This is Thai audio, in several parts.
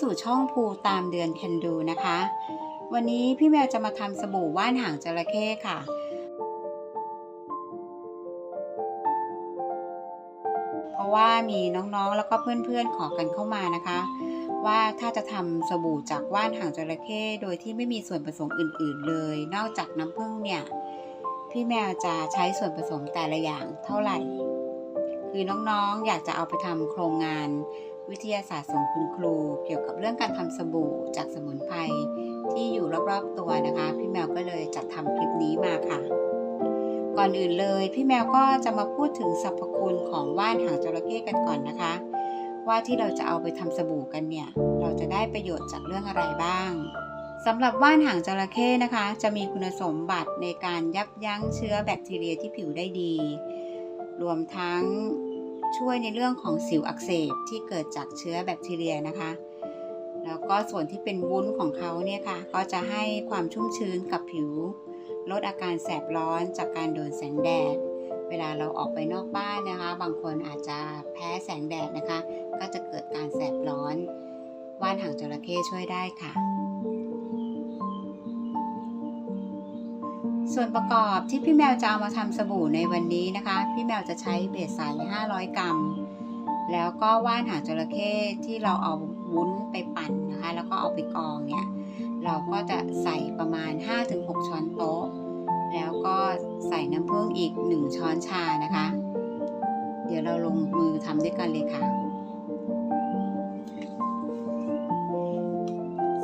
สู่ช่องภูตามเดือนแคนดูนะคะ วันนี้พี่แมวจะมาทำสบู่ว่านหางจระเข้ค่ะ เพราะว่ามีน้องๆแล้วก็เพื่อนๆขอกันเข้ามานะคะ ว่าถ้าจะทำสบู่จากว่านหางจระเข้โดยที่ไม่มีส่วนผสมอื่นๆเลย นอกจากน้ำผึ้งเนี่ยพี่แมวจะใช้ส่วนผสมแต่ละอย่างเท่าไหร่ คือน้องๆอยากจะเอาไปทำโครงงาน วิทยาศาสตร์ส่งคุณครู เกี่ยวกับเรื่องการทำสบู่จากสมุนไพรที่อยู่รอบๆตัวนะคะ พี่แมวก็เลยจัดทำคลิปนี้มาค่ะ ก่อนอื่นเลยพี่แมวก็จะมาพูดถึงสรรพคุณของว่านหางจระเข้กันก่อนนะคะ ว่าที่เราจะเอาไปทำสบู่กันเนี่ย เราจะได้ประโยชน์จากเรื่องอะไรบ้างสำหรับว่านหางจระเข้นะคะ จะมีคุณสมบัติในการยับยั้งเชื้อแบคทีเรียที่ผิวได้ดี รวมทั้ง ช่วยในเรื่องของสิวอักเสบที่เกิดจากเชื้อแบคทีเรียนะคะ แล้วก็ส่วนที่เป็นวุ้นของเขาเนี่ยค่ะ ก็จะให้ความชุ่มชื้นกับผิว ลดอาการแสบร้อนจากการโดนแสงแดด เวลาเราออกไปนอกบ้านนะคะ บางคนอาจจะแพ้แสงแดดนะคะ ก็จะเกิดการแสบร้อน ว่านหางจระเข้ช่วยได้ค่ะ ส่วนประกอบที่พี่แมวจะเอามาทำสบู่ในวันนี้นะคะ พี่แมวจะใช้เบสใส500 กรัม แล้วก็ว่านหางจระเข้ที่เราเอาวุ้นไปปั่นนะคะ แล้วก็เอาไปกองเนี่ย เราก็จะใส่ประมาณ 5-6 ช้อนโต๊ะ แล้วก็ใส่น้ำผึ้งอีก 1 ช้อนชานะคะ เดี๋ยวเราลงมือทำด้วยกันเลยค่ะ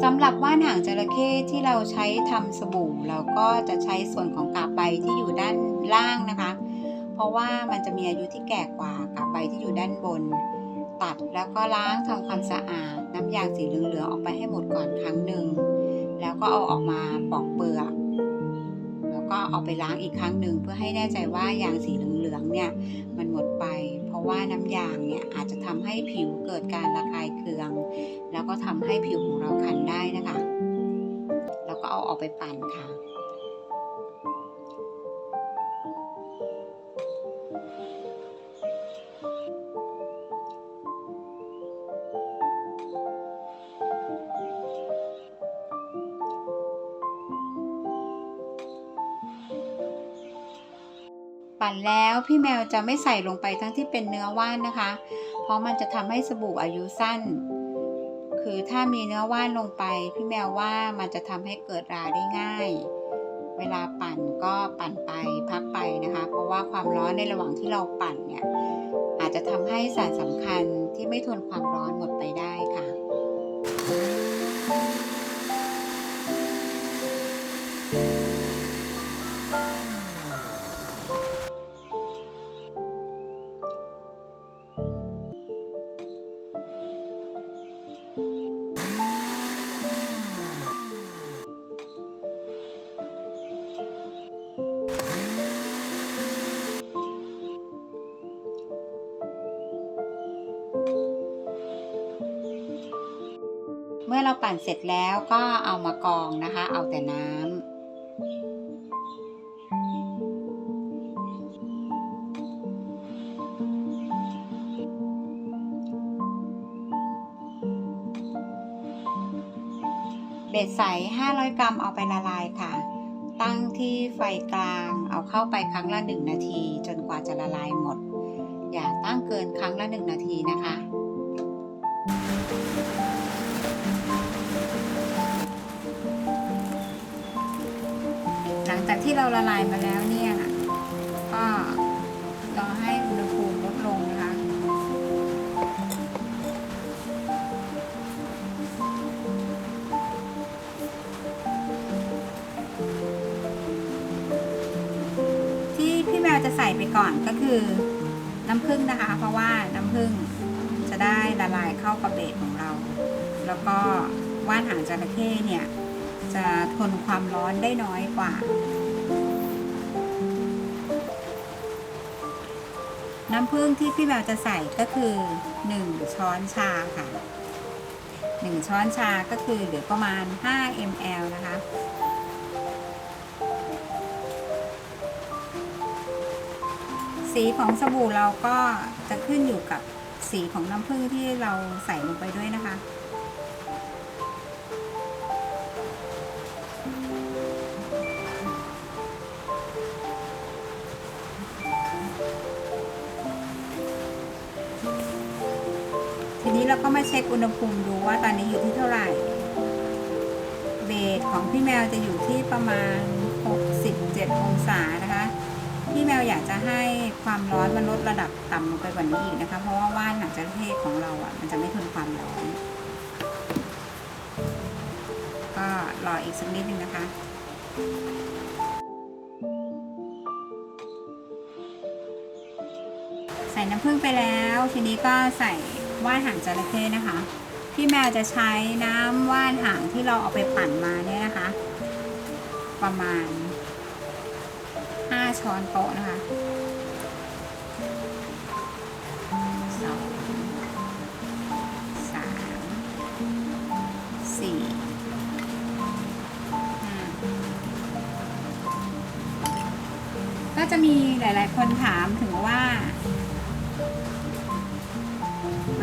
สำหรับว่านหางจระเข้ที่เราใช้ทำสบู่ เราก็จะใช้ส่วนของกาบใบที่อยู่ด้านล่างนะคะ เพราะว่ามันจะมีอายุที่แก่กว่ากาบใบที่อยู่ด้านบน ตัดแล้วก็ล้างทำความสะอาด น้ำยางสีเหลืองๆออกไปให้หมดก่อนครั้งหนึ่งแล้วก็เอาออกมาปอกเปลือกแล้วก็เอาไปล้างอีกครั้งหนึ่งเพื่อให้แน่ใจว่ายางสีเหลืองๆเนี่ยมันหมดไป เพราะว่าน้ำยางเนี่ยอาจจะทำให้ผิวเกิดการระคายเคือง แล้วก็ทำให้ผิวของเราคันได้นะคะ แล้วก็เอาออกไปปั่นค่ะ ปั่นแล้วพี่แมวจะไม่ใส่ลงไปทั้งที่เป็นเนื้อว่านนะคะ เพราะมันจะทำให้สบู่อายุสั้น คือถ้ามีเนื้อว่านลงไปพี่แมวว่ามันจะทำให้เกิดราได้ง่าย เวลาปั่นก็ปั่นไปพักไปนะคะ เพราะว่าความร้อนในระหว่างที่เราปั่นเนี่ยอาจจะทำให้สารสำคัญที่ไม่ทนความร้อนหมดไปได้ค่ะ ปั่นเสร็จแล้วก็เอามากองนะคะ เอาแต่น้ำเบ็ดใส 500 กรัมเอาไปละลายค่ะ ตั้งที่ไฟกลางเอาเข้าไปครั้งละ 1 นาที จนกว่าจะละลายหมด อย่าตั้งเกินครั้งละ 1 นาทีนะคะ ที่เราละลายมาแล้วเนี่ยก็รอให้อุณหภูมิลดลงนะคะที่พี่แมวจะใส่ไปก่อนก็คือน้ำผึ้งนะคะ เพราะว่าน้ำผึ้งจะได้ละลายเข้ากับเบสของเรา แล้วก็ว่านหางจระเข้เนี่ยจะทนความร้อนได้น้อยกว่า น้ำผึ้งที่พี่แมวจะใส่ก็คือ 1 ช้อนชาค่ะ 1 ช้อนชาก็คือเหลือประมาณ 5 ml นะคะ สีของสบู่เราก็จะขึ้นอยู่กับสีสีของน้ำผึ้งที่เราใส่ลงไปด้วยนะคะ ก็มาเช็คอุณหภูมิดูว่าตอนนี้อยู่ที่เท่าไหร่ เบสของพี่แมวจะอยู่ที่ประมาณ 67 องศานะคะ พี่แมวอยากจะให้ความร้อนมันลดระดับต่ำลงไปกว่านี้อีกนะคะ เพราะว่าว่านหางจระเข้ของเราอะมันจะไม่ทนความร้อน ก็รออีกสักนิดนึงนะคะ น้ำผึ้งไปแล้ว ทีนี้ก็ใส่ว่านหางจระเข้นะคะ พี่แมวจะใช้น้ำว่านหางที่เราเอาไปปั่นมาเนี่ยนะคะ ประมาณ 5 ช้อนโต๊ะนะคะสองสามสี่ห้าก็จะมีหลาย ๆ คนถามถึงว่า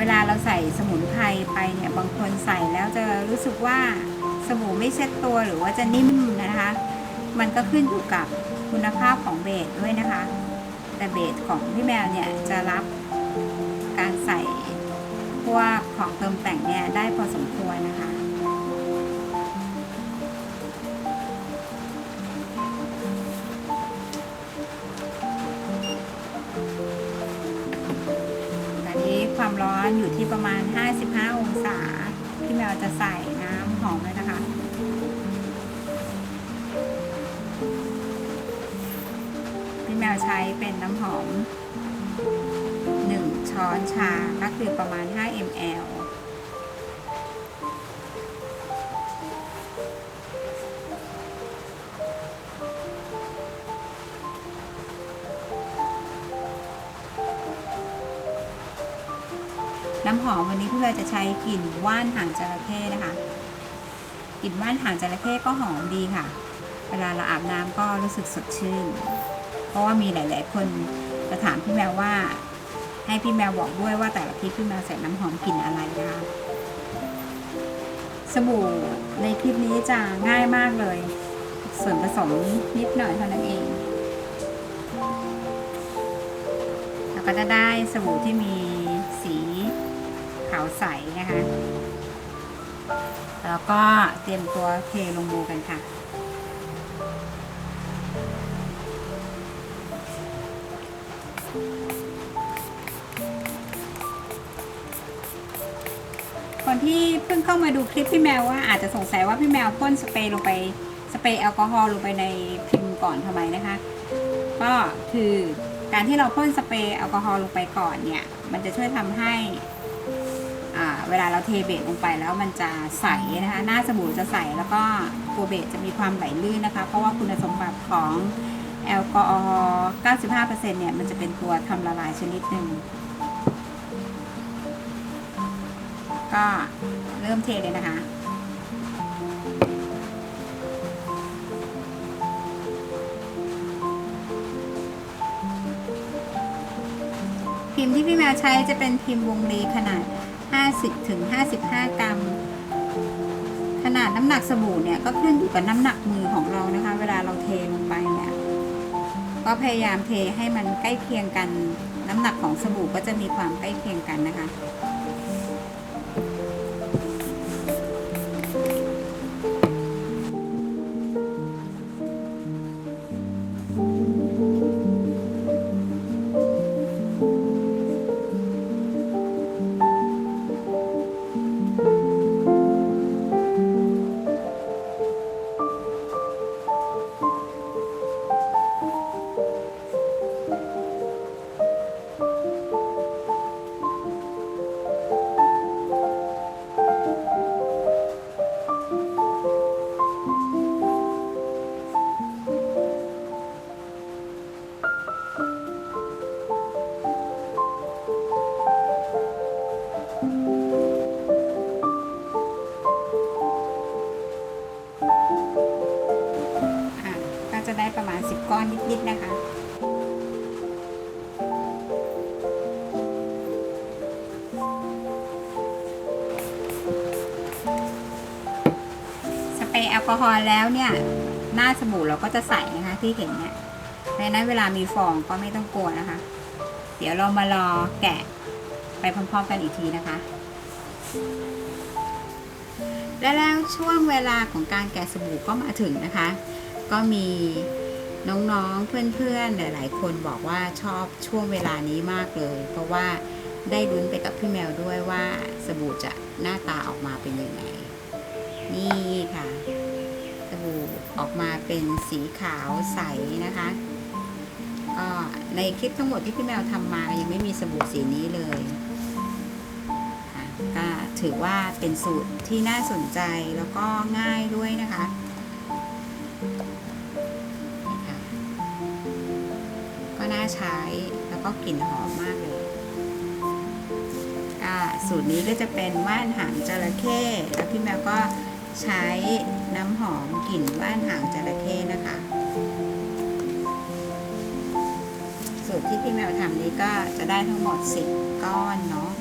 เวลาเราใส่สมุนไพรไปเนี่ยบางคนใส่แล้วจะรู้สึกว่าสบู่ไม่เช็ดตัวหรือว่าจะนิ่มนะคะ มันก็ขึ้นอยู่กับคุณภาพของเบสด้วยนะคะ แต่เบสของพี่แมวเนี่ยจะรับการใส่พวกของเติมแต่งเนี่ยได้พอสมควรนะคะ ความร้อนอยู่ที่ประมาณ 55 องศาพี่แมวจะใส่น้ำหอมเลยนะคะพี่แมวใช้เป็นน้ำหอม 1 ช้อนชาก็คือประมาณ 5 ml อมวันนี้พี่แมวจะใช้กลิ่นว่านหางจระเข้นะคะกลิ่นว่านหางจระเข้ก็หอมดีค่ะ เวลาเราอาบน้ำก็รู้สึกสดชื่น เพราะว่ามีหลาย ๆ คนจะถามพี่แมวว่า ให้พี่แมวบอกด้วยว่าแต่ละคลิปพี่แมวใส่น้ำหอมกลิ่นอะไรนะคะสบู่ในคลิปนี้จะง่ายมากเลย ส่วนผสมนิดหน่อยเท่านั้นเองแล้วก็จะได้สบู่ที่มี ใสนะคะ แล้วก็เตรียมตัวเทลงบูกันค่ะ คนที่เพิ่งเข้ามาดูคลิปพี่แมวว่าอาจจะสงสัยว่าพี่แมวพ่นสเปรย์ลงไปสเปรย์แอลกอฮอล์ลงไปในพิมพ์ก่อนทำไมนะคะ ก็คือการที่เราพ่นสเปรย์แอลกอฮอล์ลงไปก่อนเนี่ย มันจะช่วยทำให้ เวลาเราเทเบสลงไปแล้วมันจะใสนะคะ หน้าสบู่จะใสแล้วก็ตัวเบสจะมีความไหลลื่นนะคะ เพราะว่าคุณสมบัติของแอลกอฮอล์95%เนี่ย มันจะเป็นตัวทำละลายชนิดหนึ่ง ก็เริ่มเทเลยนะคะพิมพ์ที่พี่แมวใช้จะเป็นพิมพ์วงรีขนาด 50ถึง55 กรัม ขนาดน้ำหนักสบู่เนี่ยก็ขึ้นอยู่กับน้ำหนักมือของเรานะคะ เวลาเราเทลงไปเนี่ยก็พยายามเทให้มันใกล้เคียงกัน น้ำหนักของสบู่ก็จะมีความใกล้เคียงกันนะคะ แอลกอฮอล์แล้วเนี่ย หน้าสบู่เราก็จะใสนะคะที่เห็นเนี่ยเพราะฉะนั้นเวลามีฟองก็ไม่ต้องกลัวนะคะ เดี๋ยวเรามารอแกะไปพร้อมๆกันอีกทีนะคะ และแล้วช่วงเวลาของการแกะสบู่ก็มาถึงนะคะ ก็มีน้องๆเพื่อนๆหลาย ๆ คนบอกว่าชอบช่วงเวลานี้มากเลย เพราะว่าได้ลุ้นไปกับพี่แมวด้วยว่าสบู่จะหน้าตาออกมาเป็นยังไง นี่ค่ะ บู่ออกมาเป็นสีขาวใสนะคะก็ในคลิปทั้งหมดที่พี่แมวทำมายังไม่มีสบู่สีนี้เลยก็ถือว่าเป็นสูตรที่น่าสนใจแล้วก็ง่ายด้วยนะคะนี่ค่ะก็น่าใช้แล้วก็กลิ่นหอมมากเลยสูตรนี้ก็จะเป็นว่านหางจระเข้แล้วพี่แมวก็ใช้ น้ำหอมกลิ่นว่านหางจระเข้นะคะ สูตรที่พี่แมวทำนี้ก็จะได้ทั้งหมด 10 ก้อนเนาะ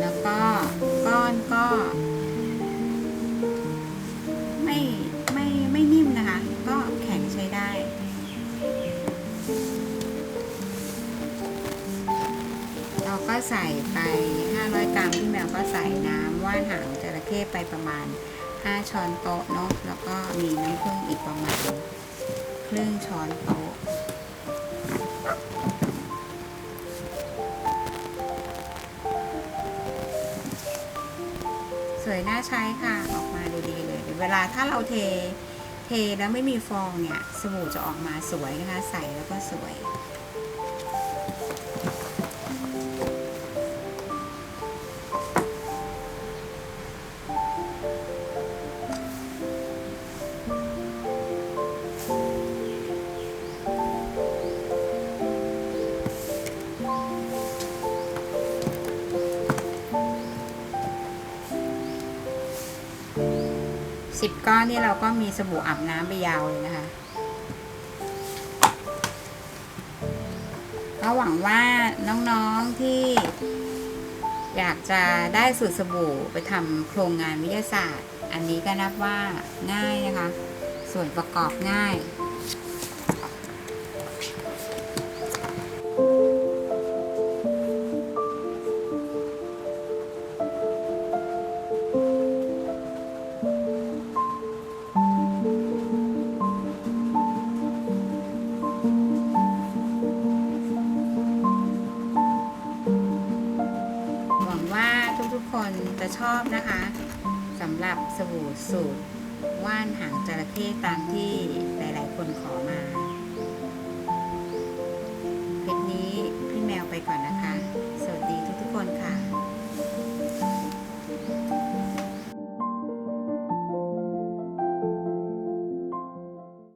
แล้วก็ก้อนก็ ใส่ไป 500 กรัมพี่แมวก็ใส่น้ำว่านหางจระเข้ไปประมาณ 5 ช้อนโต๊ะเนาะแล้วก็มีน้ำผึ้งอีกประมาณครึ่งช้อนโต๊ะสวยน่าใช้ค่ะออกมาดูดีเลย เวลาถ้าเราเทเทแล้วไม่มีฟองเนี่ย สบู่จะออกมาสวยนะคะ ใสแล้วก็สวย สิบก้อนนี่เราก็มีสบู่อาบน้ำไปยาวเลยนะคะก็หวังว่าน้องๆที่อยากจะได้สูตรสบู่ไปทำโครงงานวิทยาศาสตร์ อันนี้ก็นับว่าง่ายนะคะ ส่วนประกอบง่าย จะชอบนะคะสำหรับสบู่สูตรว่านหางจระเข้ตามที่หลาย ๆ คนขอมาคลิปนี้พี่แมวไปก่อนนะคะ